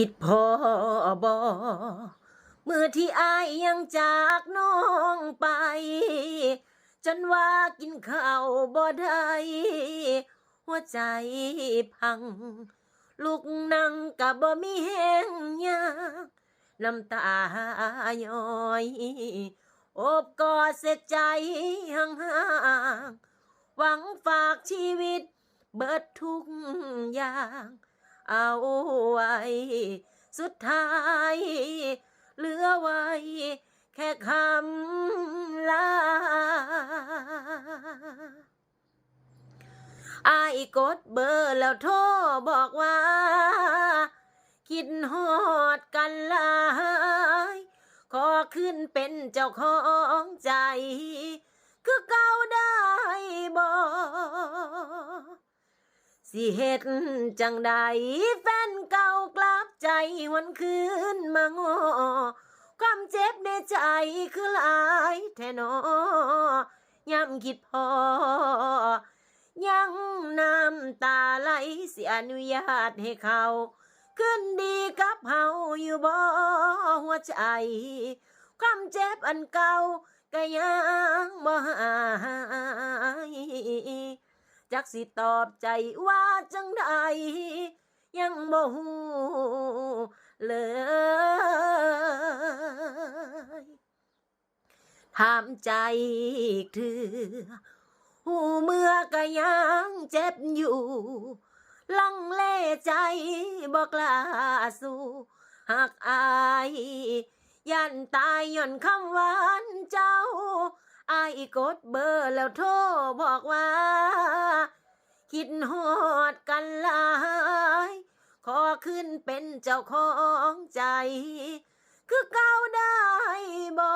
คิดพอบอเมื่อที่อายยังจากน้องไป จนว่ากินข้าวบ่ได้หัวใจพัง ลูกนั่งกับบ่มีแห้งยากน้ำตาย้อย อบกอดเสียใจห่างๆหวังฝากชีวิตเบิดทุกอย่าง เอาไว้ สุดท้าย เหลือไว้ แค่คำลาอายกดเบอร์แล้วโทรบอกว่า คิดฮอดกันหลายขอขึ้นเป็นเจ้าของใจ คือเก่าได้บ่ สิเฮ็ดจังใดแฟนเก่ากลับใจหวนคืนมางอความเจ็บในใจคือหลายแทนอย่ำคิดพอ ยังน้ำตาไหลสิอนุญาตให้เขา ขึ้นดีกับเฮาอยู่บ่หัวใจ ความเจ็บอันเก่าก็ยังบ่หาย จักสิตอบใจว่าจังใดยังบ่ฮู้เลยถามใจเถือหูเมื่อก็ยังเจ็บอยู่ ลังเลใจบอกลาสู่หากอาย ยันตายย่อนคำหวานเจ้า อายกดเบอร์แล้วโทรบอกว่า คิดหอดกันหลาย ขอขึ้นเป็นเจ้าของใจ คือเก่าได้บ่